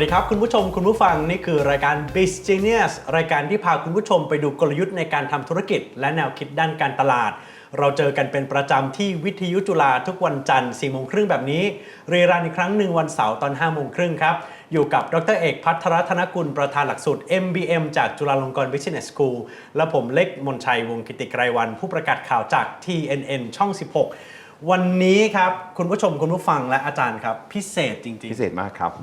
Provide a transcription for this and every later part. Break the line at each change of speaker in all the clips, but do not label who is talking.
วัสดีครับ คุณผู้ชมคุณผู้ฟังนี่คือรายการ b u s Genius รายการที่พาคุณผู้ชมไปดูกลยุทธ์ในการทำธุรกิจ และแนวคิดด้านการตลาด เราเจอกันเป็นประจำที่วิทยุจุฬาทุกวันจันทร์4โมงครึ่งแบบนี้เรีรันอีกครั้งหนึ่งวันเสาร์ตอน5โมงครึ่งครับ อยู่กับดรเอกพัทรธนกุลประธานหลักสูตร MBM จากจุฬาลงกรณ์ Business School และผมเล็กมนชัยวงกิติไกรวัน ผู้ประกาศข่าวจาก TNN ช่อง 16 วันนี้ครับคุณผู้ชมคุณผู้ฟังและอาจารย์ครับพิเศษจริง
พิเศษมากครับ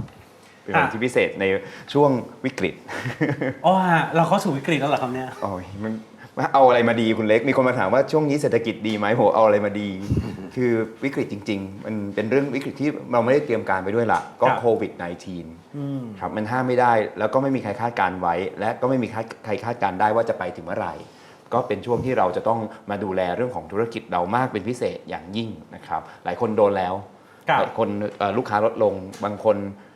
เป็น
ค่ะ
วันที่พิเศษในช่วงวิกฤต
ๆอ๋อฮะเราเข้าสู่วิกฤตแล้วเหรอครับเนี่ย
โอ้ยมันว่าเอาอะไรมาดีคุณเล็กมีคนมาถามว่าช่วงนี้เศรษฐกิจดีไหมโหเอาอะไรมาดี คือวิกฤตจริง ๆ มันเป็นเรื่องวิกฤตที่เราไม่ได้เตรียมการไปด้วยล่ะก็
ครับ
โควิด -19 ครับมันห้ามไม่ได้แล้วก็ไม่มีใครคาดการณ์ไว้ และก็ไม่มีใครคาดการณ์ได้ว่าจะไปถึงเมื่อไหร่ก็เป็นช่วงที่เราจะต้องมาดูแลเรื่องของธุรกิจเรามากเป็นพิเศษอย่างยิ่งนะครับ หลายคนโดนแล้ว
ครับ
หลายคนเอ่อลูกค้าลดลงบางคนเอ่อ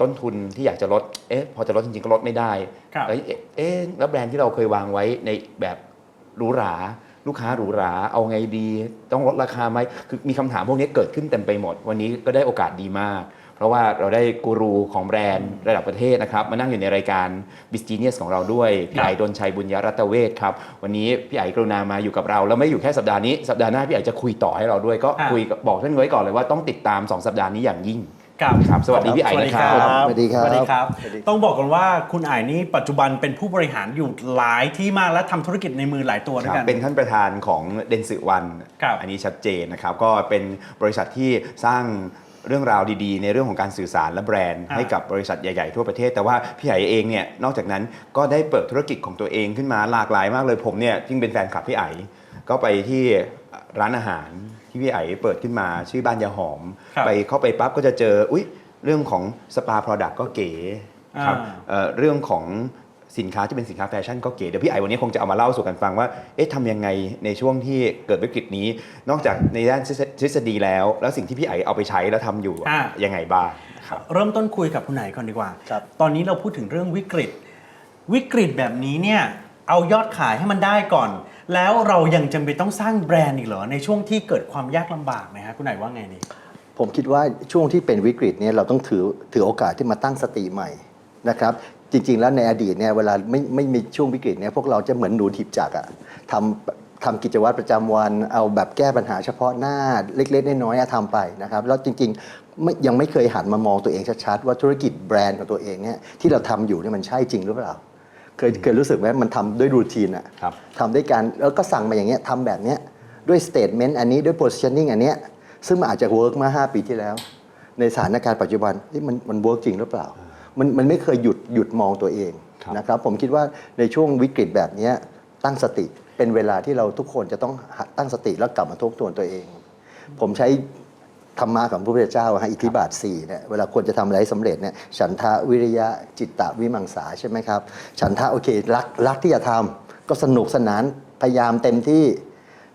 ต้นทุนที่อยากจะลด เอ๊ะพอจะลดจริงๆก็ลดไม่ได้
ครับ
เอ้ยเอ๊ะเอ๊ะแล้วแบรนด์ที่เราเคยวางไว้ในแบบหรูหราลูกค้าหรูหราเอาไงดี ต้องลดราคาไหมคือมีคำถามพวกนี้เกิดขึ้นเต็มไปหมด วันนี้ก็ได้โอกาสดีมาก เพราะว่าเราได้กูรูของแบรนด์ระดับประเทศนะครับมานั่งอยู่ในรายการ b u s i n e s s ของเราด้วย พี่
ครับ
ไอดนชัยบุญยรัตเวศครับ วันนี้พี่ไอกรุณามาอยู่กับเรา แล้วไม่อยู่แค่สัปดาห์นี้สัปดาห์หน้าพี่ไอจะคุยต่อให้เราด้วย ก็
อะ
คุยกับบอกท่านไว้ก่อนเลยว่าต้องติดตาม 2 สัปดาห์นี้อย่างยิ่ง
ครับ
ครับสวัสดีพี่ไอนะครับ
สวัสดีครับ
สวัสดีครับ
สวัสดี
ต้องบอกกันว่าคุณไอนี่ปัจจุบันเป็นผู้บริหารอยู่หลายที่มากและทำธุรกิจในมือหลายตัวด้ว
ค
ย
รับ
กัน
เป็นท่านประธานของเดนสึวัน
ครับ
อันนี้ชัดเจนนะครับ ก็เป็นบริษัทที่สร้างเรื่องราวดีๆ ในเรื่องของการสื่อสารและแบรนด์
อ่า
ให้กับบริษัทใหญ่ๆทั่วประเทศ แต่ว่าพี่ใหญ่เองเนี่ยนอกจากนั้นก็ได้เปิดธุรกิจของตัวเองขึ้นมาหลากหลายมากเลยผมเนี่ยยิ่งเป็นแฟนคลับพี่ไอก็ไปที่ร้านอาหาร ที่พี่ไอเปิดขึ้นมาชื่อบ้านยาหอม
ครับ
ไปเข้าไปปั๊บก็จะเจออุ๊ยเรื่องของสปา Product ก็เก๋ครับ
อ่า
เอ่อเรื่องของสินค้าที่เป็นสินค้าแฟชั่นก็เก๋เดี๋ยวพี่ไอวันนี้คงจะเอามาเล่าสู่กันฟังว่า เอ๊ะทำยังไงในช่วงที่เกิดวิกฤตนี้ นอกจากในด้านทฤษฎีแล้ว แล้วสิ่งที่พี่ไอเอาไปใช้แล้วทำอยู่
อ่า
ยังไงบ้างครับ
เริ่มต้นคุยกับคุณไหนก่อนดีกว่า
ครับ
ตอนนี้เราพูดถึงเรื่องวิกฤต วิกฤตแบบนี้เนี่ย เอายอดขายให้มันได้ก่อน แล้วเรายังจำเป็นต้องสร้างแบรนด์อีกเหรอ ในช่วงที่เกิดความยากลำบากนะฮะคุณไหนว่าไงดี
ผมคิดว่าช่วงที่เป็นวิกฤตเนี่ยเราต้องถือถือโอกาสที่มาตั้งสติใหม่นะครับจริง ๆ แล้วในอดีตเนี่ยเวลาไม่ไม่มีช่วงวิกฤตเนี่ยพวกเราจะเหมือนหนูถีบจักรอะทำทำกิจวัตรประจำวันเอาแบบแก้ปัญหาเฉพาะหน้าเล็กๆน้อยๆอะทำไปนะครับแล้วจริงๆไม่ยังไม่เคยหันมามองตัวเองชัดๆว่าธุรกิจแบรนด์ของตัวเองเนี่ยที่เราทำอยู่เนี่ยมันใช่จริงหรือเปล่า เคยเคยรู้สึกไหมมันทำด้วยรูทีนอะ
ครับ
ทำด้วยการแล้วก็สั่งมาอย่างเงี้ยทำแบบเนี้ยด้วยสเต t เมนต์อันนี้ด้วย positioning อันเนี้ยซึ่งมันอาจจะเวิร์กมา 5 ปีที่แล้ว ในสถานการณ์ปัจจุบันเอ๊ะมันมันเวิร์กจริงหรือเปล่า มันมันไม่เคยหยุดหยุดมองตัวเอง
ครับ
นะครับผมคิดว่าในช่วงวิกฤตแบบเนี้ยตั้งสติเป็นเวลาที่เราทุกคนจะต้องหัดตั้งสติแล้วกลับมาทบทวนตัวเอง ผมใช้ ธรรมะของพระพุทธเจ้าฮะอิทธิบาท4เนี่ยเวลาควรจะทำอะไรให้สำเร็จเนี่ยฉันทะวิริยะจิตตะวิมังสาใช่ไหมครับ ฉันทะโอเครักรักที่จะทำก็สนุกสนานพยายามเต็มที่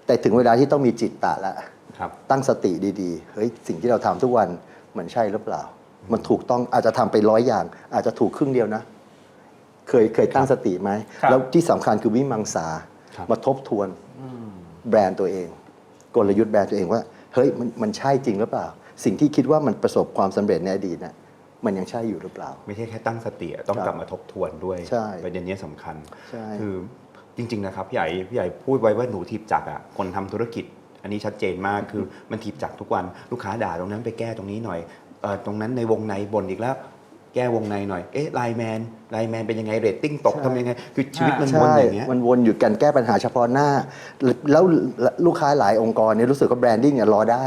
แต่ถึงเวลาที่ต้องมีจิตตะละ
ครับ
ตั้งสติดีๆเฮ้ยสิ่งที่เราทำทุกวันมันใช่หรือเปล่า มันถูกต้องอาจจะทำไปร้อยอย่าง อาจจะถูกครึ่งเดียวนะ เคยเคยตั้งสติไหม
ครับ
แล้วที่สำคัญคือวิมังสา
ครับ
มาทบทวนแบรนด์ตัวเอง กลยุทธ์แบรนด์ตัวเองว่า เฮ้ยมันมันใช่จริงหรือเปล่า สิ่งที่คิดว่ามันประสบความสำเร็จในอดีตน่ะมันยังใช่อยู่หรือเปล่า
ไม่ใช่แค่ตั้งสติอะต้อง
ครับ
กลับมาทบทวนด้วย
ใช่
ประเด็นนี้สำคัญ
ใช่
คือจริง ๆ นะครับพี่ใหญ่พี่ใหญ่พูดไว้ว่าหนูถีบจักรอะคนทำธุรกิจ อันนี้ชัดเจนมากคือมันถีบจักรทุกวันลูกค้าด่าตรงนั้นไปแก้ตรงนี้หน่อยเอ่อตรงนั้นในวงในบ่นอีกแล้ว แก้วงในหน่อย เอ๊ะไลน์แมนไลน์แมนเป็นยังไงเรตติ้งตก
ใช่
ทำยังไง คือชีวิตมันวน
ใช่
อย่างเงี้ย
มันวนอยู่กันแก้ปัญหาเฉพาะหน้า แล้วลูกค้าหลายองค์กรเนี่ยรู้สึกว่าแบรนดิ้งเนี่ยรอได้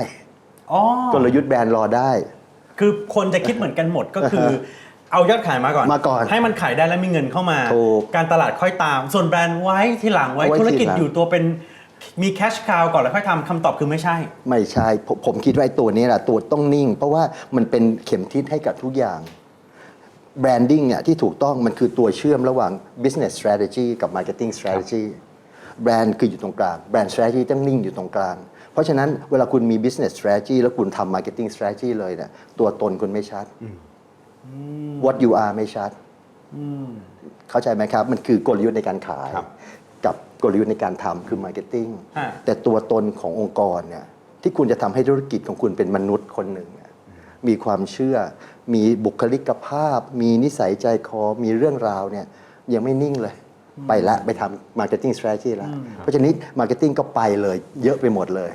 อ๋อก
ลยุทธ์แบรนด์รอได้
คือคนจะคิดเหมือนกันหมดก็คือ เอายอดขายมาก่อน
มาก่อน
ให้มันขายได้แล้วมีเงินเข้ามา
ถูก
การตลาดค่อยตาม ส่วนแบรนด์ไว้ทีหลังไว้
เอาไว้
ธุรกิจ
ทีหลัง
อยู่ตัวเป็นมีแคชคาวก่อนแล้วค่อยทำคำตอบคือไม่ใช่
ไม่ใช่ ผมผมคิดว่าไอ้ตัวนี้แหละตัวต้องนิ่ง เพราะว่ามันเป็นเข็มทิศให้กับทุกอย่าง แบรนดิ้งเนี่ยที่ถูกต้องมันคือตัวเชื่อมระหว่าง business strategy กับ marketing strategy แบรนด์คืออยู่ตรงกลางแบรนด์ strategy ต้องนิ่งอยู่ตรงกลาง เพราะฉะนั้นเวลาคุณมี business strategy แล้วคุณทำ marketing strategy เลยเนี่ยตัวตนคุณไม่ชัด what you are ไม่ชัดเข้าใจไหมครับ มันคือกลยุทธ์ในการขาย
ครับ
กับกลยุทธ์ในการทำคือ marketing
ฮะ
แต่ตัวตนขององค์กรเนี่ยที่คุณจะทำให้ธุรกิจของคุณเป็นมนุษย์คนหนึ่งเนี่ย มีความเชื่อ มีบุคลิกภาพ มีนิสัยใจคอ มีเรื่องราวเนี่ยยังไม่นิ่งเลย ไปละไปทำ marketing strategy แล้วเพราะฉะนั้น marketing ก็ไปเลยเยอะไปหมดเลย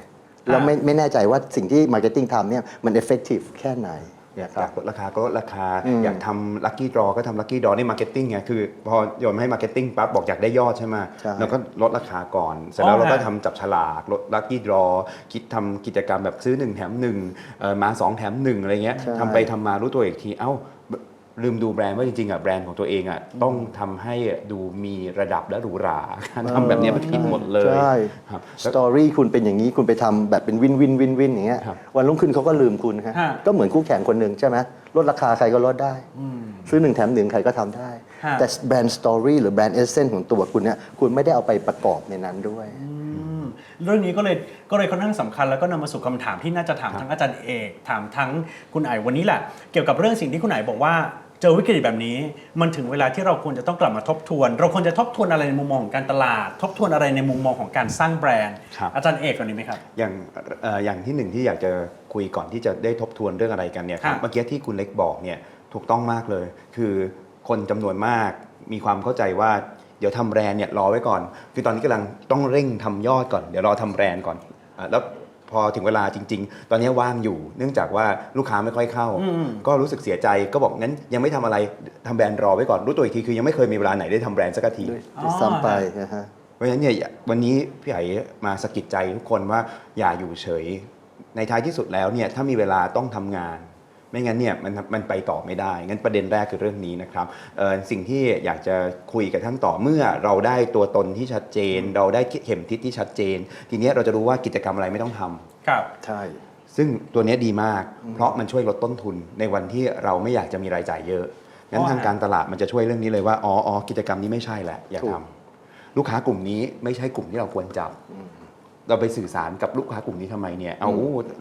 แล้วไม่ไม่แน่ใจว่าสิ่งที่ marketing ทำเนี่ยมัน effective แค่ไหน
อยาก
นะครั
ล
บ
ดราคาก็ลดราคา อยากทำลัคกี้ดรอก็ทำลัคกี้ดรอในมาร์เก็ตติ้งไงคือ พอโยนมาให้มาร์เก็ตติ้งปั๊บบอกอยากได้ยอดใช่ไหม
ใช่
เราก็ลดราคาก่อน เสร็จแล้ว
อ๋อ
เราก็
ฮะ
ทำจับฉลากลดลัคกี้ดรอคิดทำกิจกรรมแบบซื้อ 1 แถม1เอ่อมา 2 แถม1อะไรเงี้ย
ใช่
ทำไปทำมารู้ตัวอีกทีเอ้า ลืมดูแบรนด์ว่าจริงๆอะแบรนด์ของตัวเองอะต้องทำให้ดูมีระดับและหรูหราการทำแบบเนี้ยมันผิดหมดเลย
ใช่
ครับ
สตอรี่คุณเป็นอย่างนี้คุณไปทำแบบเป็นวินวินวินวินอย่างเงี้ย
ครับ
วันรุ่งขึ้นเขาก็ลืมคุณฮะ
ฮะ
ก็เหมือนคู่แข่งคนหนึ่งใช่ไหมลดราคาใครก็ลดได้ซื้อหนึ่งแถมหนึ่งใครก็ทำได้
ฮะ
แต่แบรนด์สตอรี่หรือแบรนด์เอเซนของตัวคุณเนี่ยคุณไม่ได้เอาไปประกอบในนั้นด้วย
อืมเรื่องนี้ก็เลยก็เลยค่อนข้างสำคัญแล้วก็นำมาสู่คำถามที่น่าจะถามทั้งอาจารย์เอก ถามทั้งคุณไอวันนี้แหละ เกี่ยวกับเรื่องสิ่งที่คุณไอบอกว่า เจอวิกฤตแบบนี้ มันถึงเวลาที่เราควรจะต้องกลับมาทบทวน เราควรจะทบทวนอะไรในมุมมองของการตลาด ทบทวนอะไรในมุมมองของการสร้างแบรนด์
ครับ
อาจารย์เอกก่อนนี้ไหมครับ
อย่างเอ่ออย่างที่หนึ่งที่อยากจะคุยก่อนที่จะได้ทบทวนเรื่องอะไรกันเนี่ยครับ
ค่ะ
เมื่อกี้ที่คุณเล็กบอกเนี่ยถูกต้องมากเลย คือคนจำนวนมากมีความเข้าใจว่าเดี๋ยวทำแบรนด์เนี่ยรอไว้ก่อน คือตอนนี้กำลังต้องเร่งทำยอดก่อน เดี๋ยวรอทำแบรนด์ก่อนอะแล้ว พอถึงเวลาจริง ๆ ตอนนี้ว่างอยู่ เนื่องจากว่าลูกค้าไม่ค่อยเข้า
อืม
ก็รู้สึกเสียใจก็บอกงั้นยังไม่ทำอะไรทำแบรนด์รอไว้ก่อนรู้ตัวอีกทีคือยังไม่เคยมีเวลาไหนได้ทำแบรนด์สักที
ด้วย
อ๋อ
ด้วยซ้ำไปนะฮะ
เพราะฉะนั้นเนี่ยวันนี้พี่ไอ๋มาสะกิดใจทุกคนว่าอย่าอยู่เฉย ในท้ายที่สุดแล้วเนี่ยถ้ามีเวลาต้องทำงาน ไม่งั้นเนี่ยมันมันไปต่อไม่ได้งั้นประเด็นแรกคือเรื่องนี้นะครับเอ่อสิ่งที่อยากจะคุยกับท่านต่อเมื่อเราได้ตัวตนที่ชัดเจน เราได้เข็มทิศที่ชัดเจน ทีเนี้ยเราจะรู้ว่ากิจกรรมอะไรไม่ต้องทำ
ครับ
ใช่
ซึ่งตัวเนี้ยดีมาก เพราะมันช่วยลดต้นทุนในวันที่เราไม่อยากจะมีรายจ่ายเยอะงั้น
อ๋อ
ทางการตลาดมันจะช่วยเรื่องนี้เลยว่าอ๋ออ๋อกิจกรรมนี้ไม่ใช่แหละอย่า
ถู
ทำ
ก
ลูกค้ากลุ่มนี้ไม่ใช่กลุ่มที่เราควรจับ เราไปสื่อสารกับลูกค้ากลุ่มนี้ทำไมเนี่ย เอา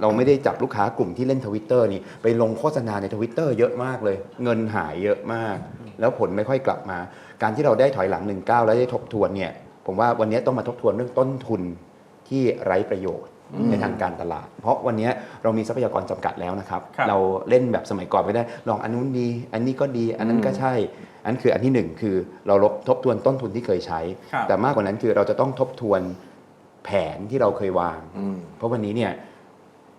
เราไม่ได้จับลูกค้ากลุ่มที่เล่นทวิตเตอร์นี่ไปลงโฆษณาในทวิตเตอร์เยอะมากเลย เงินหายเยอะมาก แล้วผลไม่ค่อยกลับมา การที่เราได้ถอยหลังหนึ่งก้าวแล้วได้ทบทวนเนี่ย ผมว่าวันนี้ต้องมาทบทวนเรื่องต้นทุนที่ไร้ประโยชน์ในทางการตลาด เพราะวันนี้เรามีทรัพยากรจำกัดแล้วนะครับ
ครับ
เราเล่นแบบสมัยก่อนไม่ได้ ลองอันนู้นดี อันนี้ก็ดี อันนั้นก็ใช่ อันนคืออันที่หนึ่งคือเราลบทบทวนต้นทุนที่เคยใช้
ครับ
แต่มากกว่านั้นคือเราจะต้องทบทวน แผนที่เราเคยวาง
อืม
เพราะวันนี้เนี่ย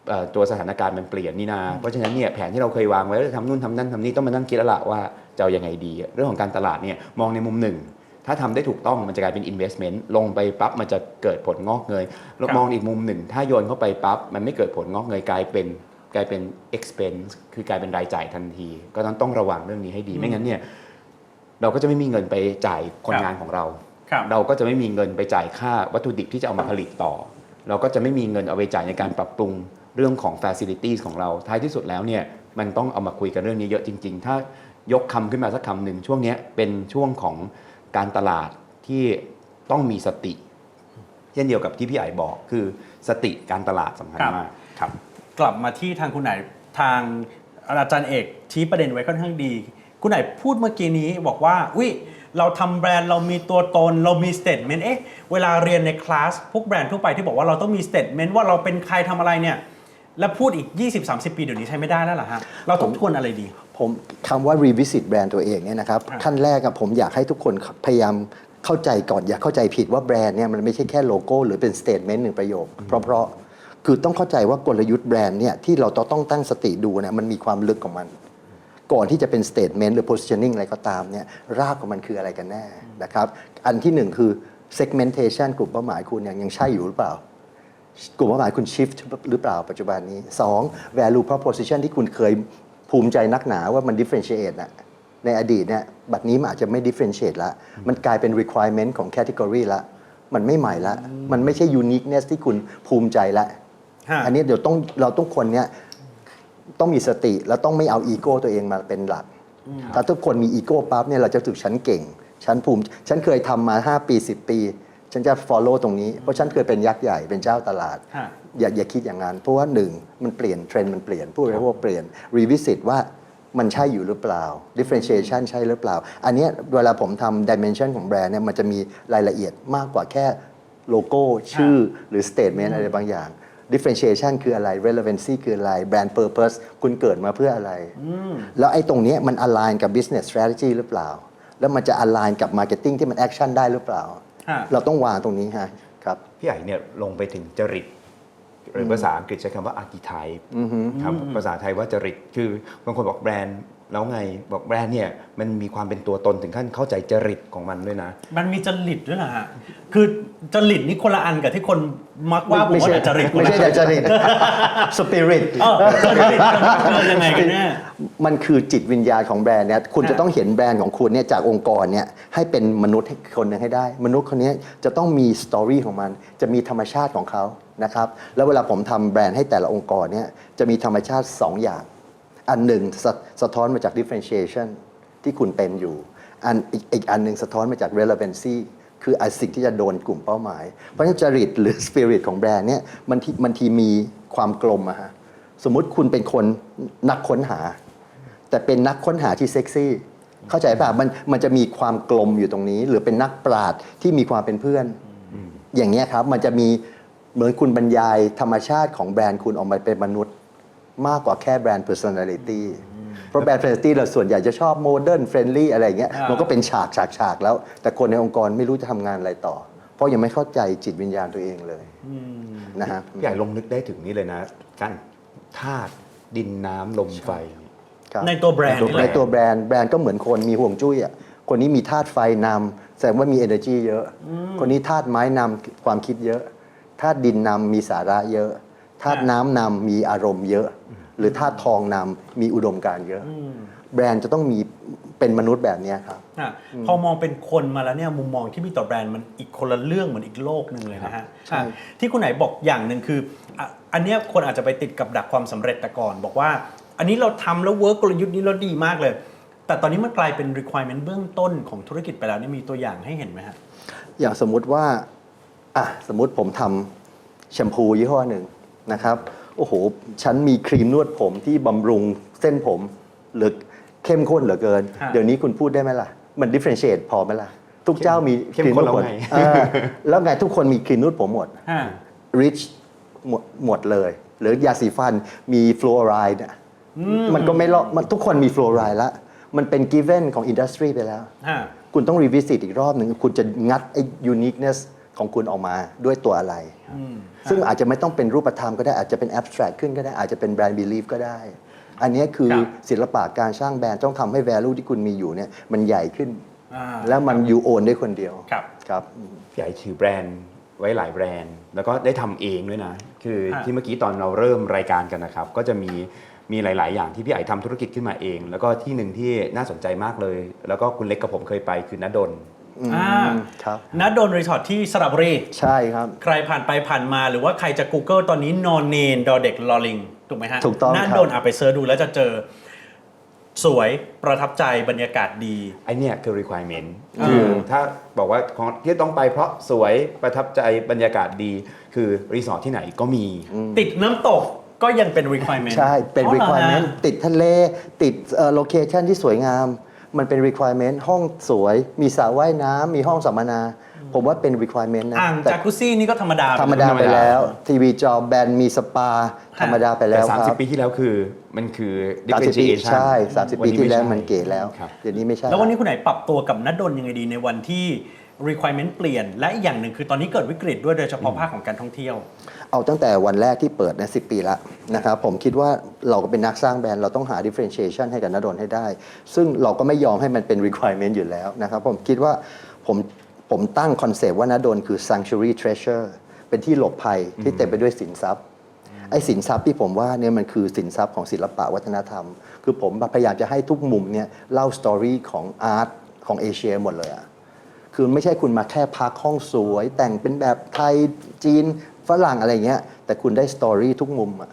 เอ่อตัวสถานการณ์มันเปลี่ยนนี่นา เพราะฉะนั้นเนี่ยแผนที่เราเคยวางไว้ว่าจะทำนู่นทำนั่นทำนี่ต้องมานั่งคิดแล้วล่ะว่าจะเอายังไงดี เรื่องของการตลาดเนี่ยมองในมุมหนึ่ง ถ้าทำได้ถูกต้องมันจะกลายเป็น investment ลงไปปั๊บมันจะเกิดผลงอกเงยแล้วมองอีกมุมหนึ่ง ถ้าโยนเข้าไปปั๊บมันไม่เกิดผลงอกเงยกลายเป็นกลายเป็น expense คือกลายเป็นรายจ่ายทันที ก็ต้องต้องระวังเรื่องนี้ให้ดีไม่งั้นเนี่ยเราก็จะไม่มีเงินไปจ่ายคน
ครับ
งานของเรา
ครับ
เราก็จะไม่มีเงินไปจ่ายค่าวัตถุดิบที่จะเอามาผลิตต่อ เราก็จะไม่มีเงินเอาไปจ่ายในการปรับปรุงเรื่องของ facilities ของเราท้ายที่สุดแล้วเนี่ยมันต้องเอามาคุยกันเรื่องนี้เยอะจริง ๆ ถ้ายกคำขึ้นมาสักคำหนึ่งช่วงเนี้ยเป็นช่วงของการตลาดที่ต้องมีสติ เช่นเดียวกับที่พี่ไอ๋บอกคือสติการตลาดสำคัญ
ครับ
มากครับ
กลับมาที่ทางคุณไหนทางอาจารย์เอกชี้ประเด็นไว้ค่อนข้างดี คุณไหนพูดเมื่อกี้นี้บอกว่าอุ้ย เราทำแบรนด์เรามีตัวตนเรามีสเต t เมนต์เอ๊ะเวลาเรียนในคลาสพวกแบรนด์ทั่วไปที่บอกว่าเราต้องมีสเต t เมนต์ว่าเราเป็นใครทำอะไรเนี่ยแล้วพูดอีก 20-30 ปีเดี๋ยวนี้ใช้ไม่ได้แล้วเหรอฮะเราทบทวนอะไรดี
ผมคำว่า revisit แบรนด์ตัวเองเนี่ยนะครับ
ครับ
ขั้นแรกอะผมอยากให้ทุกคนพยายามเข้าใจก่อน อย่าเข้าใจผิดว่าแบรนด์เนี่ยมันไม่ใช่แค่โลโก้ หรือเป็น statement หนึ่งประโยค เพราะเพราะคือต้องเข้าใจว่ากลยุทธ์แบรนด์เนี่ยที่เราต้องตั้งสติดูเนี่ยมันมีความลึกของมัน ก่อนที่จะเป็น statement หรือ positioning อะไรก็ตามเนี่ยรากของมันคืออะไรกันแน่นะครับอันที่หนึ่งคือ segmentation กลุ่มเป้าหมายคุณยังยังใช่อยู่หรือเปล่ากลุ่มเป้าหมายคุณ shift หรือเปล่าปัจจุบันนี้ 2. value proposition ที่คุณเคยภูมิใจนักหนาว่ามัน differentiate นะในอดีตเนี่ยบัดนี้มันอาจจะไม่ differentiate ละมันกลายเป็น requirement ของ category ละมันไม่ใหม่ละ มันไม่ใช่ uniqueness ที่คุณภูมิใจละ
ฮะ
อันนี้เดี๋ยวต้องเราต้องคนเนี่ย ต้องมีสติแล้วต้องไม่เอาอีโก้ตัวเองมาเป็นหลัก ถ้าทุกคนมีอีโก้ปั๊บเนี่ยเราจะถูกฉันเก่ง ฉันภูมิ ฉันเคยทำมา 5 ปี 10 ปี ฉันจะ follow ตรงนี้ เพราะฉันเคยเป็นยักษ์ใหญ่เป็นเจ้าตลาด
ฮะ
อย่าอย่าคิดอย่างนั้น เพราะว่าหนึ่งมันเปลี่ยนเทรนด์มันเปลี่ยนผู้บริโภคเปลี่ยน revisit ว่ามันใช่อยู่หรือเปล่า differentiation ใช่หรือเปล่า อันเนี้ยเวลาผมทำ dimension ของแบรนด์เนี่ยมันจะมีรายละเอียดมากกว่าแค่โลโก้ชื่อหรือ statement อะไรบางอย่าง differentiation คืออะไร relevancy คืออะไร brand purpose คุณเกิดมาเพื่ออะไร แล้วไอ้ตรงเนี้ยมัน align กับ business strategy หรือเปล่า แล้วมันจะ align กับ marketing ที่มัน action ได้หรือเปล่า
ฮะ
เราต้องวางตรงนี้ฮะครับ
พี่ใหญ่เนี่ยลงไปถึงจริตหรือภาษาอังกฤษใช้คำว่า archetype ครับภาษาไทยว่าจริตคือบางคนบอกแบรนด์ แล้วไงบอกแบรนด์เนี่ยมันมีความเป็นตัวตนถึงขั้นเข้าใจจริตของมันด้วยนะ
มันมีจริตด้วยนะฮะ คือจริตนี่คนละอันกับที่คนมักว่าผมว่าแต่จริต
ไม่ใช่แต่จริต spirit
เออจริตมันคือยังไงกันแน่
มันคือจิตวิญญาณของแบรนด์เนี่ยคุณจะต้องเห็นแบรนด์ของคุณเนี่ยจากองค์กรเนี่ยให้เป็นมนุษย์ให้คนหนึ่งให้ได้ มนุษย์คนนี้จะต้องมีสตอรี่ของมัน จะมีธรรมชาติของเขานะครับแล้วเวลาผมทำแบรนด์ให้แต่ละองค์กรเนี่ยจะมีธรรมชาติ 2 อย่าง อันหนึ่งสะสะท้อนมาจาก differentiation ที่คุณเป็นอยู่ อันอีกอีกอันหนึ่งสะท้อนมาจาก relevancy คือไอสิ่งที่จะโดนกลุ่มเป้าหมาย เพราะฉะนั้นจริตหรือ spirit ของแบรนด์เนี่ยมันทีมันทีมีความกลมอะฮะสมมุติคุณเป็นคนนักค้นหา แต่เป็นนักค้นหาที่เซ็กซี่ เข้าใจป่ะมันมันจะมีความกลมอยู่ตรงนี้ หรือเป็นนักปราดที่มีความเป็นเพื่อน อย่างเงี้ยครับมันจะมีเหมือนคุณบรรยายธรรมชาติของแบรนด์คุณออกมาเป็นมนุษย์ มากกว่าแค่แบรนด์ personality เพราะแบรนด์ personality เราส่วนใหญ่จะชอบโมเดิร์นเฟรนลี่อะไรอย่างเงี้ย
อ่ามั
มันก็เป็นฉากฉากฉากแล้ว แต่คนในองค์กรไม่รู้จะทำงานอะไรต่อ เพราะยังไม่เข้าใจจิตวิญญาณตัวเองเลยนะฮะ
พี่ใหญ่ลงนึกได้ถึงนี่เลยนะการธาตุดินน้ำลมไฟ
ครับ
ในตัวแบรนด์นี่แห
ใน
ละ
ตัวแบรนด์แบรนด์ก็เหมือนคนมีห่วงจุ้ยอะคนนี้มีธาตุไฟนำแสดงว่ามี energy เยอะ คนนี้ธาตุไม้นำความคิดเยอะธาตุดินนำมีสาระเยอะ ธาตุน้ำนำมีอารมณ์เยอะ หรือธาตุทองนำมีอุดมการณ์เยอะ แบรนด์จะต้องมีเป็นมนุษย์แบบเนี้ยครับ
อะพอมองเป็นคนมาแล้วเนี่ยมุมมองที่มีต่อแบรนด์มันอีกคนละเรื่องเหมือนอีกโลกหนึ่งเลยนะฮะ
ใช่
อะที่คุณไหนบอกอย่างหนึ่งคืออะอันเนี้ยคนอาจจะไปติดกับดักความสำเร็จแต่ก่อน บอกว่า อันนี้เราทำแล้วเวิร์กกลยุทธ์นี้เราดีมากเลย แต่ตอนนี้มันกลายเป็น requirement เบื้องต้นของธุรกิจไปแล้วนี่มีตัวอย่างให้เห็นไหมฮะ
อย่างสมมุติว่าอะสมมุติผมทำแชมพูยี่ห้อหนึ่ง นะครับโอ้โหฉันมีครีมนวดผมที่บำรุงเส้นผมเหลือเข้มข้นเหลือเกิน
ฮะ
เดี๋ยวนี้คุณพูดได้ไหมล่ะ มัน differentiate พอไหมล่ะ ทุกเจ้ามี
เข้ม
ครีมนวดผม
ข้นแล้วไง
เออแล้วไงทุกคนมีครีมนวดผมหมด
ฮะ
rich หมดหมดเลย หรือยาสีฟันมีฟลูออไรด์เนี่ยมันก็ไม่รอดมันทุกคนมีฟลูออไรด์แล้วมันเป็น given ของอินดัสทรีไปแล้ว
ฮะ
คุณต้องรีวิสิตอีกรอบหนึ่งคุณจะงัดไอ้ uniqueness ของคุณออกมาด้วยตัวอะไร ซึ่งอาจจะไม่ต้องเป็นรูปธรรมก็ได้อาจจะเป็น abstract ขึ้นก็ได้อาจจะเป็น brand belief ก็ได้ อันนี้คือ
ครับ
ศิลปะการสร้างแบรนด์ต้องทำให้ value ที่คุณมีอยู่เนี่ยมันใหญ่ขึ้น
อ่า
แล้วมันยูโอนได้คนเดียว
ครับ
ครับ
พี่ใหญ่ถือแบรนด์ไว้หลายแบรนด์ แล้วก็ได้ทำเองด้วยนะ คือ
ฮะ
ที่เมื่อกี้ตอนเราเริ่มรายการกันนะครับ ก็จะมีมีหลาย ๆ อย่างที่พี่ใหญ่ทำธุรกิจขึ้นมาเอง แล้วก็ที่หนึ่งที่น่าสนใจมากเลย แล้วก็คุณเล็กกับผมเคยไปคือนดล
อ่า
ครับ
นัดโดนรีสอร์ทที่สระบุรี
ใช่ครับ
ใครผ่านไปผ่านมาหรือว่าใครจะ Google ตอนนี้นอนเนนดอเด็กลอลิง ถูกไหมฮะ
ถูกต้อง
น่า
ครับ
โดนอะไปเสิร์ชดูแล้วจะเจอ สวยประทับใจบรรยากาศดี
ไอเนี่ยคือ requirement คือถ้าบอกว่าของที่ต้องไปเพราะสวยประทับใจบรรยากาศดี คือรีสอร์ทที่ไหนก็มี
ติดน้ำตกก็ยังเป็น requirement
ใช่ เป็น
อ๋อหรอฮะ
requirement ติดทะเล ติดโลเคชันที่สวยงาม มันเป็น requirement ห้องสวย มีสระว่ายน้ำมีห้องสัมมนา ผมว่าเป็น requirement นะ
อ่าง
แต่
จากุซี่นี่ก็ธรรมดา
ธรรมดาไปแล้ว ทีวีจอแบนมีสปา ธรรมดาไป
แต่
แล้วครับ
30 ปีที่แล้วคือมันคือ
สามสิบปี
differentiation
ใช่ 30 ปีที่แล้วมันเก๋แล้ว
ครับ
เดี๋ยวนี้ไม่ใช่
แล้ววันนี้คุณไหนปรับตัวกับนัดดนยังไงดีในวันที่ requirement เปลี่ยน และอีกอย่างหนึ่งคือตอนนี้เกิดวิกฤตด้วยโดยเฉพาะภาคของการท่องเที่ยว
เอาตั้งแต่วันแรกที่เปิดนะสิปีละนะครับผมคิดว่าเราก็เป็นนักสร้างแบรนด์เราต้องหา differentiation ให้กับนดลให้ได้ ซึ่งเราก็ไม่ยอมให้มันเป็น requirement อยู่แล้วนะครับผมคิดว่าผมผมตั้งคอนเซปต์ว่านดลคือ sanctuary treasure เป็นที่หลบภัยที่เต็มไปด้วยสินทรัพย์ไอ้สินทรัพย์ที่ผมว่าเนี่ยมันคือสินทรัพย์ของศิลปะวัฒนธรรม คือผมพยายามจะให้ทุกมุมเนี่ยเล่าสตอรี่ของอาร์ตของเอเชียหมดเลยอะ คือไม่ใช่คุณมาแค่พักห้องสวย แต่งเป็นแบบไทยจีนฝรั่งอะไรเงี้ยแต่คุณได้สตอรี่ทุกมุมอะ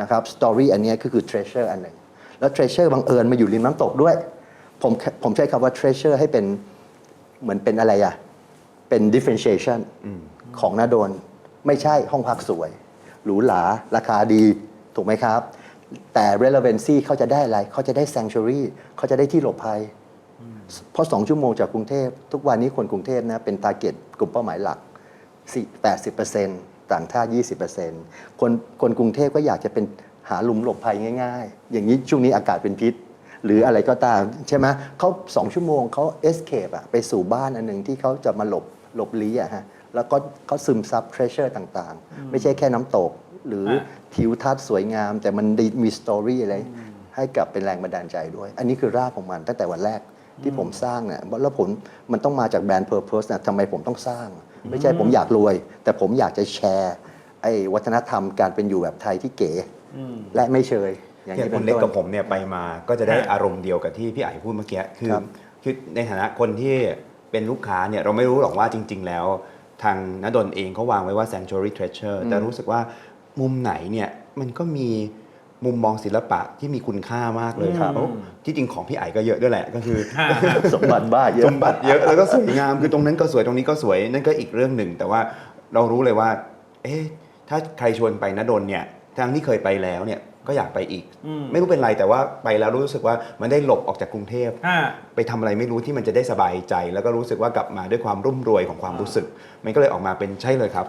นะครับสตอรี่อันเนี้ยก็คือ treasure อันหนึ่งแล้ว treasure บังเอิญมาอยู่ริมน้ำตกด้วยผมผมใช้คำว่า treasure ให้เป็นเหมือนเป็นอะไรอะเป็น differentiation ของนาโดน ไม่ใช่ห้องพักสวย หรูหราราคาดี ถูกไหมครับ แต่ relevancy เขาจะได้อะไร เขาจะได้ sanctuary เขาจะได้ที่หลบภัย เพราะ2ชั่วโมงจากกรุงเทพทุกวันนี้คนกรุงเทพนะเป็น t a r g e t กลุ่มเป้าหมายหลัก4 80%นต่างชาติ 20%คนคนกรุงเทพก็อยากจะเป็นหาหลุมหลบภัยง่าย ๆ อย่างนี้ช่วงนี้อากาศเป็นพิษ หรืออะไรก็ตามใช่ไหมเขาสองชั่วโมงเขา escape อะไปสู่บ้านอันหนึ่งที่เขาจะมาหลบหลบลี้อะฮะแล้วก็เขาซึมซับ treasure ต่างๆ ไม่ใช่แค่น้ำตก หรือ
ฮะ
ทิวทัศน์สวยงาม แต่มันดีมีสตอรี่อะไรให้กับเป็นแรงบันดาลใจด้วย อันนี้คือรากของมันตั้งแต่วันแรก ที่ผมสร้างเนี่ยแล้วผมมันต้องมาจากแบรนด์ Purpose นะทำไมผมต้องสร้าง ไม่ใช่ผมอยากรวย แต่ผมอยากจะแชร์ไอ้วัฒนธรรมการเป็นอยู่แบบไทยที่เก๋
อืม
และไม่เชยอย่าง
เนี่ย
นี้
คุ
เป็
ณ
น
เล็ก
ต้
กับ
น
ผมเนี่ยไปมาก็จะได้
ฮะ
อารมณ์เดียวกับที่พี่ไอ๋พูดเมื่อกี้คือ
ครับ
คือในฐานะคนที่เป็นลูกค้าเนี่ยเราไม่รู้หรอกว่าจริง ๆ แล้ว ทางนดลเองเขาวางไว้ว่า sanctuary treasure แต่รู้สึกว่ามุมไหนเนี่ยมันก็มี มุมมองศิลปะที่มีคุณค่ามากเลย
ครับ
โอ้ที่จริงของพี่ไอ๋ก็เยอะด้วยแหละก็คือ
ฮะ
สมบัติบ้าเยอะ
สมบัติเยอะแล้วก็สวยงามคือตรงนั้นก็สวยตรงนี้ก็สวยนั่นก็อีกเรื่องหนึ่ง แต่ว่าเรารู้เลยว่า เอ๊ะถ้าใครชวนไปนดลเนี่ยทั้งที่เคยไปแล้วเนี่ย ก็อยากไปอีก
อืม
ไม่รู้เป็นไรแต่ว่าไปแล้วรู้สึกว่ามันได้หลบออกจากกรุงเทพ
ฮะ
ไปทำอะไรไม่รู้ที่มันจะได้สบายใจ แล้วก็รู้สึกว่ากลับมาด้วยความรุ่มรวยของความรู้สึก มันก็เลยออกมาเป็นใช่เลยครับ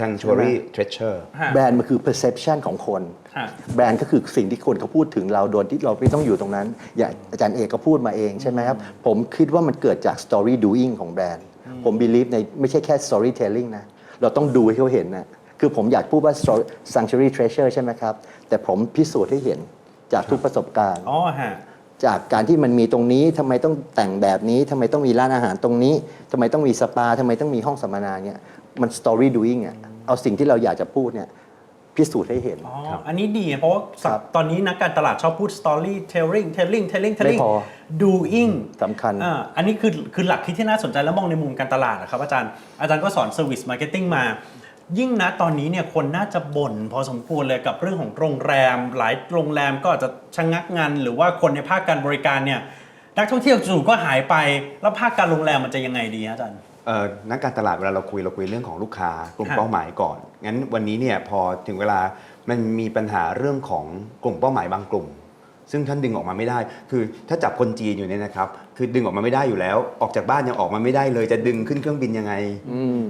sanctuary treasure
ฮะ
แบรนด์มันคือ perception ของคน
ฮะ
แบรนด์ก็คือสิ่งที่คนเขาพูดถึงเราโดยที่เราไม่ต้องอยู่ตรงนั้น อย่างอาจารย์เอกก็พูดมาเองใช่ไหมครับ ผมคิดว่ามันเกิดจาก story doing ของแบรนด์ ผม believe ในไม่ใช่แค่ storytelling นะเราต้องดูให้เขาเห็นนะ คือผมอยากพูดว่า story- sanctuary treasure ใช่ไหมครับ แต่ผมพิสูจน์ให้เห็นจากทุกประสบการณ์
อ๋อฮะ
จากการที่มันมีตรงนี้ทำไมต้องแต่งแบบนี้ทำไมต้องมีร้านอาหารตรงนี้ทำไมต้องมีสปาทำไมต้องมีห้องสัมมนาเนี่ยมัน story doing อะเอาสิ่งที่เราอยากจะพูดเนี่ยพิสูจน์ให้เห็น
อ๋อ อันนี้ดีเพราะว่า
ครับ
ตอนนี้นักการตลาดชอบพูด storytelling telling telling telling
ไม่พอ
doing
สำคัญ
อ่าอันนี้คือคือหลักที่ที่น่าสนใจแล้วมองในมุมการตลาดนะครับอาจารย์ อาจารย์ก็สอน service marketing มา ยิ่งนะตอนนี้เนี่ยคนน่าจะบ่นพอสมควรเลยกับเรื่องของโรงแรม หลายโรงแรมก็อาจจะชะงักงานหรือว่าคนในภาคการบริการเนี่ยนักท่องเที่ยวจู่ก็หายไป แล้วภาคการโรงแรมมันจะยังไงดีฮะอาจารย์
เอ่อนักการตลาดเวลาเราคุยเราคุยเรื่องของลูกค้ากลุ่ม
ฮะ
เป้าหมายก่อน งั้นวันนี้เนี่ยพอถึงเวลามันมีปัญหาเรื่องของกลุ่มเป้าหมายบางกลุ่ม ซึ่งท่านดึงออกมาไม่ได้ คือถ้าจับคนจีนอยู่เนี่ยนะครับ คือดึงออกมาไม่ได้อยู่แล้ว ออกจากบ้านยังออกมาไม่ได้เลยจะดึงขึ้นเครื่องบินยังไง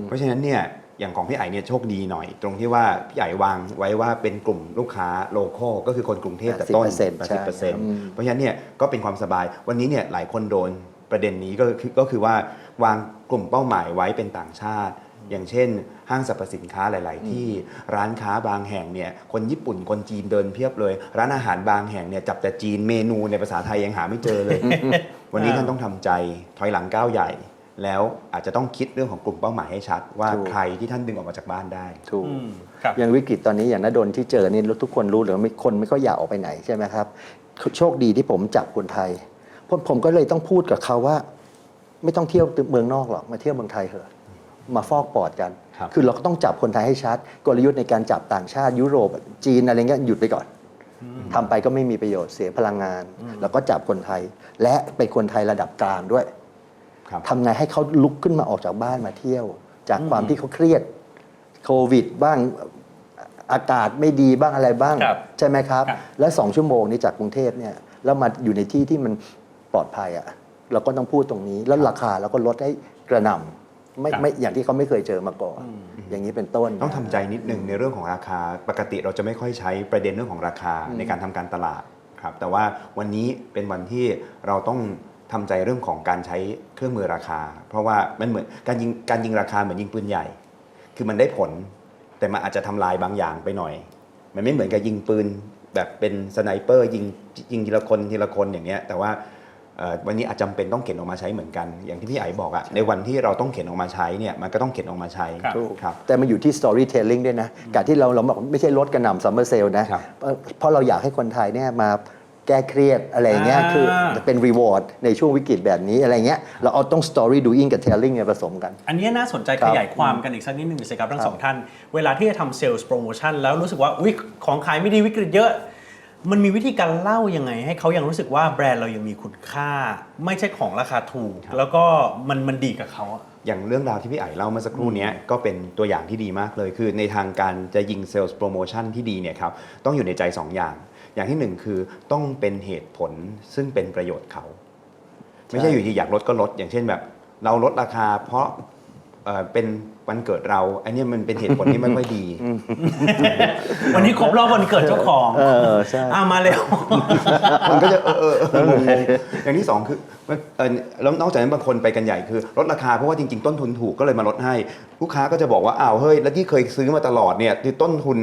เพราะฉะนั้นเนี่ย อย่างของพี่ไอ๋เนี่ยโชคดีหน่อย ตรงที่ว่าพี่ไอ๋วางไว้ว่าเป็นกลุ่มลูกค้าโลคอลก็คือคนกรุงเทพแต่ต้น
80%ใช่
80%เพราะฉะนั้นเนี่ยก็เป็นความสบาย วันนี้เนี่ยหลายคนโดนประเด็นนี้ก็คือก็คือว่าวางกลุ่มเป้าหมายไว้เป็นต่างชาติ อย่างเช่น ห้างสรรพสินค้าหลาย ๆ ที่ร้านค้าบางแห่งเนี่ยคนญี่ปุ่นคนจีนเดินเพียบเลย ร้านอาหารบางแห่งเนี่ยจับแต่จีนเมนูในภาษาไทยยังหาไม่เจอเลย วันนี้ท่านต้องทำใจถอยหลังก้าวใหญ่ แล้วอาจจะต้องคิดเรื่องของกลุ่มเป้าหมายให้ชัด ว่า
ถูก
ใครที่ท่านดึงออกมาจากบ้านได้
ถูก
อืมครับ
อย่างวิกฤตตอนนี้อย่างนดลที่เจอนี่ทุกคนรู้หรือไม่คนไม่ก็อยากออกไปไหนใช่ไหมครับโชคดีที่ผมจับคนไทยผมผมก็เลยต้องพูดกับเขาว่า ไม่ต้องเที่ยวเมืองนอกหรอกมาเที่ยวเมืองไทยเถอะมาฟอกปอดกัน
ครับ
อเราก็ต้องจับคนไทยให้ชัด กลยุทธ์ในการจับต่างชาติยุโรป จีนอะไรเงี้ยหยุดไปก่อนทำไปก็ไม่มีประโยชน์เสียพลังงาน แล้วก็จับคนไทย และเป็นคนไทยระดับกลางด้วย
ครับ
ทำไงให้เขาลุกขึ้นมาออกจากบ้านมาเที่ยว จากความที่เขาเครียดโควิดบ้างอากาศไม่ดีบ้างอะไรบ้าง
ครับ
ใช่ไหมครับ
ครับ
และสองชั่วโมงนี้จากกรุงเทพเนี่ยแล้วมาอยู่ในที่ที่มันปลอดภัยอะ่ะเราก็ต้องพูดตรงนี้ แล้วราคาเราก็ลดให้กระหน่ำไม่
ครับ
ไม่อย่างที่เขาไม่เคยเจอมาก่อน อย่างนี้เป็นต้น
ต้องทำใจนิดนึงในเรื่องของราคา ปกติเราจะไม่ค่อยใช้ประเด็นเรื่องของราคาในการทำการตลาดครับ แต่ว่าวันนี้เป็นวันที่เราต้อง ทำใจเรื่องของการใช้เครื่องมือราคา เพราะว่ามันเหมือนการยิงการยิงราคาเหมือนยิงปืนใหญ่ คือมันได้ผล แต่มันอาจจะทำลายบางอย่างไปหน่อย มันไม่เหมือนกับยิงปืนแบบเป็นสไนเปอร์ยิงยิงทีละคนทีละคนอย่างเงี้ยแต่ว่าเอ่อวันนี้อาจจำเป็นต้องเข็นออกมาใช้เหมือนกัน อย่างที่พี่ไอ๋บอกอะในวันที่เราต้องเข็นออกมาใช้เนี่ยมันก็ต้องเข็นออกมาใช้
ครับ
ถูก
ครับ
แต่มันอยู่ที่ storytelling ด้วยนะการที่เราเราบอกไม่ใช่ลดกระหน่ำซัมเมอร์เซลนะ
ครับ
เพราะเพราะเราอยากให้คนไทยเนี่ยมา แก้เครียดอะไรอย่างเงี้ย
อ่า
คือเป็น reward ในช่วงวิกฤตแบบนี้อะไรเงี้ย เราเอาต้อง story doing กับ telling เนี่ยผสมกัน
อันนี้น่าสนใจ
ครั
ข
บ
ยายความกันอีกสักนิดหนึ่งสิครับทั้
ค
ง
รับ
สองท่าน เวลาที่จะทำเซลล์โปรโมชั่นแล้วรู้สึกว่าอุ๊ยของขายไม่ดีวิกฤตเยอะ มันมีวิธีการเล่ายังไง ให้เขายังรู้สึกว่าแบรนด์เรายังมีคุณค่า ไม่ใช่ของราคาถูก แล้วก็มันมันดีกับเขาอะ
อย่างเรื่องราวที่พี่ไอ๋เล่าเมื่อสักครู่เนี้ยก็เป็นตัวอย่างที่ดีมากเลย คือในทางการจะยิงเซลล์โปรโมชั่นที่ดีเนี่ยครับต้องอยู่ในใจ 2 อย่าง อย่างที่หนึ่งคือต้องเป็นเหตุผลซึ่งเป็นประโยชน์เขา ไม่ใช่อยู่ที่อยากลดก็ลด อย่างเช่นแบบ เราลดราคาเพราะเอ่อเป็นวันเกิดเรา อันเนี้ยมันเป็นเหตุผลที่ไม่ค่อยดี
วันนี้ครบรอบวันเกิดเจ้าของ
เออใช่
อะมาเร็ว
มันก็จะเออเออเอองงๆอย่างที่สองคือมันเออแล้วนอกจากนั้นบางคนไปกันใหญ่คือลดราคาเพราะว่าจริง ๆ ต้นทุนถูกก็เลยมาลดให้ ลูกค้าก็จะบอกว่าอ้าวเฮ้ยแล้วที่เคยซื้อมาตลอดเนี่ยที่ต้นทุน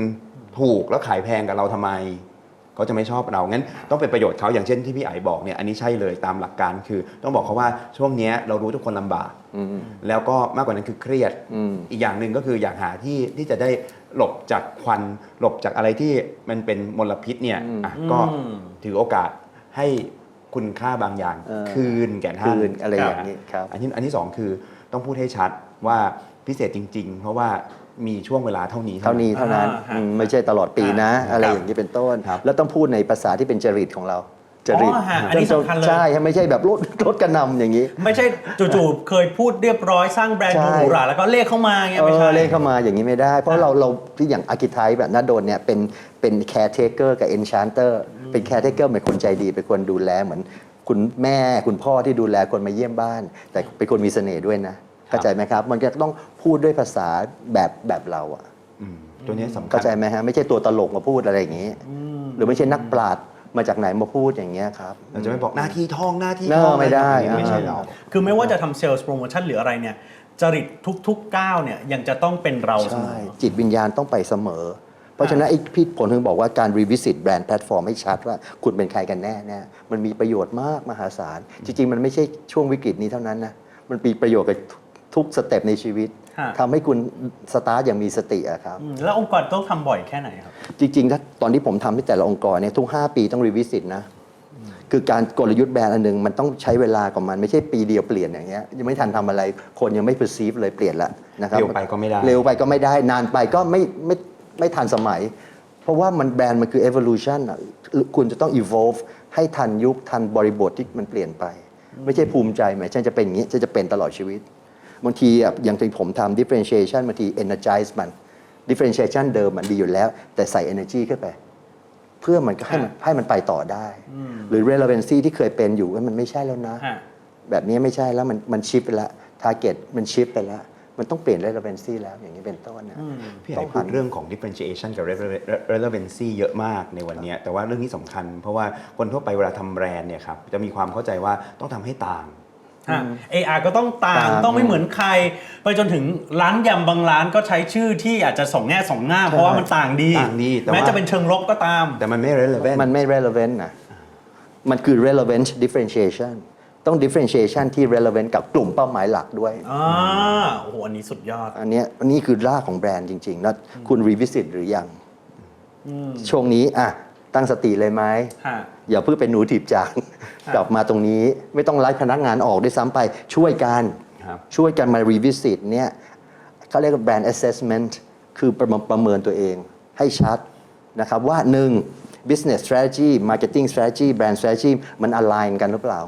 ถูกแล้วขายแพงกับเราทำไม เขาจะไม่ชอบเรางั้นต้องเป็นประโยชน์เขาอย่างเช่นที่พี่ไอ๋บอกเนี่ยอันนี้ใช่เลยตามหลักการคือ ต้องบอกเขาว่าช่วงเนี้ยเรารู้ทุกคนลำบาก
อืม
แล้วก็มากกว่านั้นคือเครียด
อืม
อีกอย่างหนึ่งก็คืออยากหาที่ที่จะได้หลบจากควัน หลบจากอะไรที่มันเป็นมลพิษเนี่ยอะก็
อืม
ถือโอกาสให้คุณค่าบางอย่าง
เออ
คืนแก่ท่าน
คืนอะไรอย่างนี้ครับ
อันที่อันที่สองคือต้องพูดให้ชัดว่าพิเศษจริง ๆ เพราะว่า มีช่วงเวลาเท่านี้
เท่านี้เท่านั้น
อ่าฮะ
อืมไม่ใช่ตลอดปีนะ
อ่า
อะไร
ครับ
อย่างนี้เป็นต้น
ครับ
แล้วต้องพูดในภาษาที่เป็นจริตของเรา จริต
อ๋อฮะอันนี้สำคัญเลย
ใช่ไม่ใช่แบบรถรถกระหนำอย่างนี้
ไม่ใช่จู่ๆเคยพูดเรียบร้อยสร้างแบรนด์
ใช่
ดูหรูหราแล้วก็เลขเข้ามาเงี้ย
เอ
ไม่ใช่
อเล่นเข้ามาอย่างนี้ไม่ได้ เพราะเราเราที่อย่างอาร์คิไทป์แบบนัดโดนเนี่ยเป็นเป็นแคร์เทเกอร์กับเอนชานเตอร์เป็นแคร์เทเกอร์เหมือนคนใจดีเป็นคนดูแลเหมือน คุณแม่คุณพ่อที่ดูแลคนมาเยี่ยมบ้าน แต่เป็นคนมีเสน่ห์ด้วยนะ เข้าใจไหมครับ มันจะต้องพูดด้วยภาษาแบบแบบเราอะ
อืมตัวนี้สำคั
เข้า
ญ
ใจไหมฮะไม่ใช่ตัวตลกมาพูดอะไรอย่างนี้หรือไม่ใช่นักปราชญ์มาจากไหนมาพูดอย่างเงี้ยครับ
เราจะไม่บอกหน้าที่ทองหน้าที่
เน
ท
อะ
อง
ไม่ได้
อะรอย่างเงี้ยไม่ใช่
อ่า
เรา
คือไม่ว่าจะทำเซลล์โปรโมชั่นหรืออะไรเนี่ย จริตทุกๆก้าวเนี่ยยังจะต้องเป็นเราเสม
ใช่
อ
จิตวิญญาณต้องไปเสมอ เพราะฉะนั้นไอ้พี่ผลถึงบอกว่าการรีวิสิตแบรนด์แพลตฟอร์มให้ชัดว่าคุณเป็นใครกันแน่เนี่ยมันมีประโยชน์มากมหาศาล จริง ๆ มันไม่ใช่ช่วงวิกฤตนี้เท่านั้นนะ มันมีประโยชน์กับ ทุกสเต็ปในชีวิต
ฮะ
ทำให้คุณสตาร์ทอย่างมีสติอะครับ
อืมแล้วองค์กรต้องทำบ่อยแค่ไหนครับ
จริงๆ ถ้าตอนที่ผมทำที่แต่ละองค์กรเนี่ยทุก 5 ปีต้องรีวิสิตนะ คือการกลยุทธ์แบรนด์อันหนึง มันต้องใช้เวลากับมันไม่ใช่ปีเดียวเปลี่ยนอย่างเงี้ยยังไม่ทันทำอะไรคนยังไม่ perceive เลยเปลี่ยนละนะครับ
เร็วไปก็ไม่ได้
เร็วไปก็ไม่ได้ นานไปก็ไม่ไม่ไม่ทันสมัย เพราะว่ามันแบรนด์มันคือ evolution อะคุณจะต้อง evolve ให้ทันยุคทันบริบทที่มันเปลี่ยนไป ไม่ใช่ภูมิใจไหมฉันจะเป็นอย่างนี้ฉันจะเป็นตลอดชีวิต บางทีอะอย่างที่ผมทำ differentiation บางที energize มัน differentiation เดิมมันดีอยู่แล้ว แต่ใส่ energy ขึ้นไป เพื่อมันก็ให้มันให้มันไปต่อได้ หรือ relevancy ที่เคยเป็นอยู่เอ้ยมันไม่ใช่แล้วนะ
ฮะ
แบบนี้ไม่ใช่แล้วมันมันชิปไปแล้ว target มันชิปไปแล้วมันต้องเปลี่ยน relevancy แล้วอย่างนี้เป็นต้นนะ
พี่ไอ้พูดเรื่องของ differentiation กับ rele- relevancy เยอะมากในวันเนี้ยแต่ว่าเรื่องนี้สำคัญ เพราะว่าคนทั่วไปเวลาทำแบรนด์เนี่ยครับจะมีความเข้าใจว่าต้องทำให้ต่าง
ฮะ AR ก็ต้องต่าง
ต่าง
ต้องไม่เหมือนใคร ไปจนถึงร้านยำบางร้านก็ใช้ชื่อที่อาจจะสองแง่สองง่ามเพราะว่ามันต่างดี
ต่างดีแต่ว่า
แม้จะเป็นเชิงลบก็ตาม
แต่มันไม่ relevant
มันไม่ relevant นะมันคือ relevant differentiation ต้อง differentiation ที่ relevant กับกลุ่มเป้าหมายหลักด้วย
อ่าโอ้โห อันนี้สุดยอด
อันเนี้ยอันนี้คือรากของแบรนด์จริงๆแล้วคุณ revisit หรือยังช่วงนี้อะ ตั้งสติเลยไหม
ฮะ
อย่าเพิ่งเป็นหนูถีบจานกลับมาตรงนี้ไม่ต้องไล่พนักงานออกด้วยซ้ำไปช่วยกัน
ครับ
ช่วยกันมา revisit เนี่ยเขาเรียกว่า brand assessment คือประเมินประเมินตัวเองให้ชัดนะครับว่า 1. business strategy marketing strategy brand strategy มัน align กันหรือเปล่า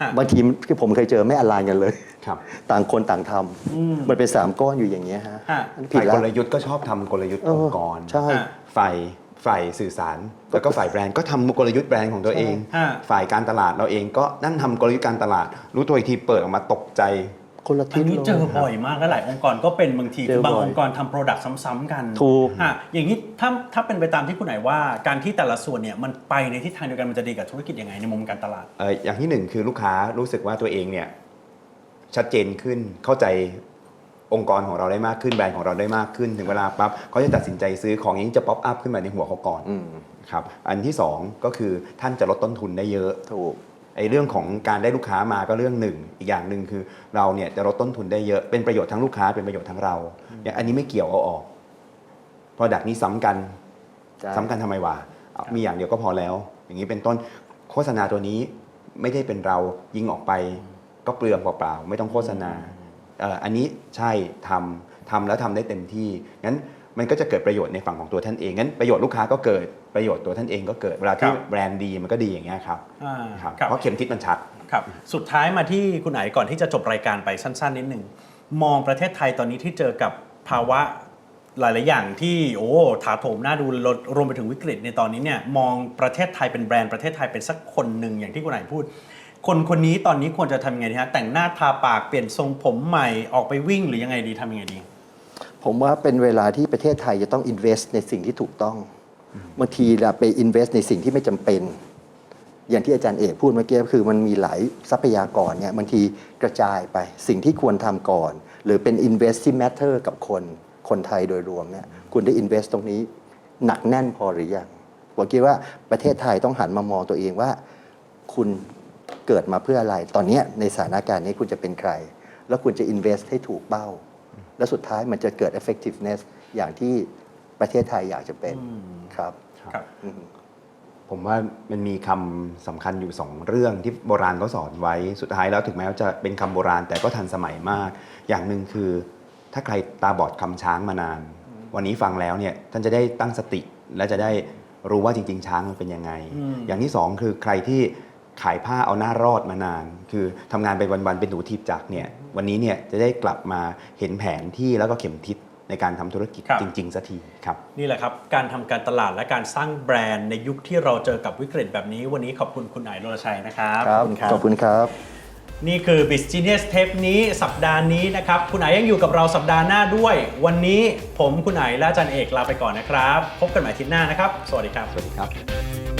ฮะ
บางทีที่ผมเคยเจอไม่ align กันเลย
ครับ
ต่างคนต่างทำมันเป็นสามก้อนอยู่อย่างเงี้ยฮะ
ฮะ
ผิด
ฝ่าย
แล้
ก
ว
ลยุทธ์ก็ชอบทำกลยุทธ์
เออ
องค์กร
ใช่
ฮะ
ฝ่าย ฝ่ายสื่อสารแล้วก็ฝ่ายแบรนด์ก็ทำกลยุทธ์แบรนด์ของตัวเอง
ฮะ
ฝ่ายการตลาดเราเองก็นั่นทำกลยุทธ์การตลาด รู้ตัวอีกทีเปิดออกมาตกใจ
คนละ
อั
ทิ
น
ศ
นี้
เลย
เจอบ่อยมากและหลายองค์กรก็เป็นบางที
เจอ
คือบาง
บ่อย
องค์กรทำโปรดักต์ซ้ำๆกัน
ถูก
ฮะอย่างนี้ถ้าถ้าเป็นไปตามที่คุณไหนว่า การที่แต่ละส่วนเนี่ยมันไปในทิศทางเดียวกันมันจะดีกับธุรกิจยังไงในมุมการตลาด
เอ่ออย่างที่หนึ่งคือลูกค้ารู้สึกว่าตัวเองเนี่ยชัดเจนขึ้นเข้าใจ องค์กรของเราได้มากขึ้นแบรนด์ของเราได้มากขึ้นถึงเวลาปั๊บเขาจะตัดสินใจซื้อของอย่างนี้จะป๊อปอัพขึ้นมาในหัวเขาก่อน
อืม
ครับอันที่สองก็คือท่านจะลดต้นทุนได้เยอะ
ถูก
ไอ้เรื่องของการได้ลูกค้ามาก็เรื่องหนึ่ง อีกอย่างหนึ่งคือเราเนี่ยจะลดต้นทุนได้เยอะเป็นประโยชน์ทั้งลูกค้าเป็นประโยชน์ทั้งเราอย่างอันนี้ไม่เกี่ยวเอาออกเพราะดักนี้ซ้ำกัน
ใช่
ซ้ำกันทำไมวะเอามีอย่างเดียวก็พอแล้ว อย่างนี้เป็นต้นโฆษณาตัวนี้ไม่ได้เป็นเรายิงออกไป ก็เปลืองเปล่าๆไม่ต้องโฆษณาเอ่ออันนี้ใช่ทำทำแล้วทำได้เต็มที่งั้นมันก็จะเกิดประโยชน์ในฝั่งของตัวท่านเองงั้นประโยชน์ลูกค้าก็เกิดประโยชน์ตัวท่านเองก็เกิดเวลาที่
ครับ
แบรนด์ดีมันก็ดีอย่างเงี้ยครับ
อ่า
ครับ
ครับ
เพราะเข็มทิศมันชัด
ครับสุดท้ายมาที่คุณไหนก่อนที่จะจบรายการไปสั้น ๆ นิดหนึ่งมองประเทศไทยตอนนี้ที่เจอกับภาวะหลาย ๆ อย่างที่โอ้ถาโถมน่าดูรวรวมไปถึงวิกฤตในตอนนี้เนี่ยมองประเทศไทยเป็นแบรนด์ประเทศไทยเป็นสักคนหนึ่งอย่างที่คุณไหนพูด คนคนนี้ตอนนี้ควรจะทำยังไงดีฮะแต่งหน้าทาปากเปลี่ยนทรงผมใหม่ออกไปวิ่งหรือยังไงดีทำยังไงดี
ผมว่าเป็นเวลาที่ประเทศไทยจะต้อง invest ในสิ่งที่ถูกต้อง บางทีเราไป invest ในสิ่งที่ไม่จำเป็น อย่างที่อาจารย์เอกพูดเมื่อกี้คือมันมีหลายทรัพยากรเนี่ยบางทีกระจายไปสิ่งที่ควรทำก่อน หรือเป็น invest ที่ matter กับคนคนไทยโดยรวมเนี่ยคุณได้ invest ตรงนี้ หนักแน่นพอหรือยังผมคิดว่าประเทศไทยต้องหันมามองตัวเองว่า คุณ เกิดมาเพื่ออะไร ตอนเนี้ยในสถานการณ์นี้คุณจะเป็นใคร แล้วคุณจะ invest ให้ถูกเป้า แล้วสุดท้ายมันจะเกิด effectiveness อย่างที่ประเทศไทยอยากจะเป็นครับ
ครับ
อืม
ผมว่ามันมีคำสำคัญอยู่สองเรื่องที่โบราณเขาสอนไว้สุดท้ายแล้วถึงแม้ว่าจะเป็นคำโบราณแต่ก็ทันสมัยมาก อย่างหนึ่งคือ ถ้าใครตาบอดคำช้างมานาน วันนี้ฟังแล้วเนี่ยท่านจะได้ตั้งสติและจะได้รู้ว่าจริง ๆ ช้างมันเป็นยังไง
อืม
อย่างที่สองคือใครที่ ขายผ้าเอาหน้ารอดมานาน คือทำงานไปวันๆเป็นหนูทีบจักรเนี่ยวันนี้เนี่ยจะได้กลับมาเห็นแผนที่แล้วก็เข็มทิศในการทำธุรกิจ
ครับ
จริง ๆสักทีครับ
นี่แหละครับ การทำการตลาดและการสร้างแบรนด์ในยุคที่เราเจอกับวิกฤตแบบนี้ วันนี้ขอบคุณคุณไอรณชัยนะครับ
ครับขอบคุณครับ
นี่คือ b i z Genius เทปนี้สัปดาห์นี้นะครับ คุณไอยังอยู่กับเราสัปดาห์หน้าด้วย วันนี้ผมคุณไอและอาจารย์เอกลาไปก่อนนะครับ พบกันใหม่อาทิตย์หน้านะครับ สวัสดีครับ
สวัสดีครับ